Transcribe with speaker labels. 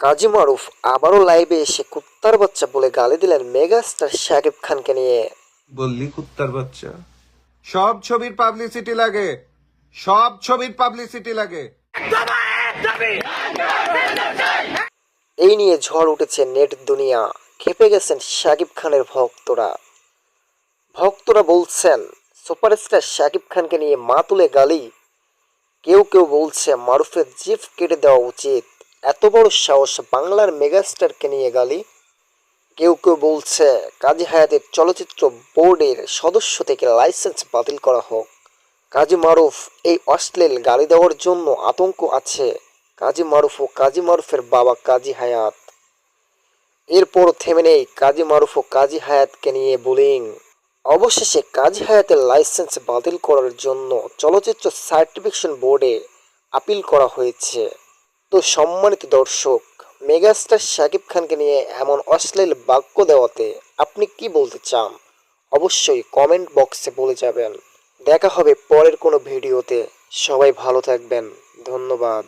Speaker 1: কাজী মারুফ আবারও লাইভে এসে কুত্তার বাচ্চা বলে গালি দিলেন মেগাস্টার শাকিব খানকে নিয়ে।
Speaker 2: বললি কুত্তার বাচ্চা? সব ছবির পাবলিসিটি লাগে। সব ছবির পাবলিসিটি লাগে।
Speaker 1: এই নিয়ে ঝড় উঠেছে নেট দুনিয়া। খেপে গেছেন শাকিব খানের ভক্তরা। ভক্তরা বলছেন সুপারস্টার শাকিব খানকে নিয়ে মা তুলে গালি। কেউ কেউ বলছে মারুফের জিভ কেটে দেওয়া উচিত। এত বড় সাহস বাংলার মেগাস্টারকে নিয়ে গালি। কেউ কেউ বলছে, কাজী হায়াতের চলচ্চিত্র বোর্ডের সদস্য থেকে লাইসেন্স বাতিল করা হোক। কাজী মারুফ, এই অশ্লীল গালি দেওয়ার জন্য আতঙ্ক আছে। কাজী মারুফ ও কাজী মারুফের বাবা কাজী হায়াত। এরপর থেমে নেই কাজী মারুফ ও কাজী হায়াতকে নিয়ে বুলিং। অবশেষে কাজী হায়াতের লাইসেন্স বাতিল করার জন্য চলচ্চিত্র সার্টিফিকেশন বোর্ডে আপিল করা হয়েছে। তো সম্মানিত দর্শক, মেগাস্টার শাকিব খানকে নিয়ে এমন অশ্লীল বাক্য দেওয়াতে আপনি কি বলতে চান? অবশ্যই কমেন্ট বক্সে বলে যাবেন। দেখা হবে পরের কোনো ভিডিওতে। সবাই ভালো থাকবেন। ধন্যবাদ।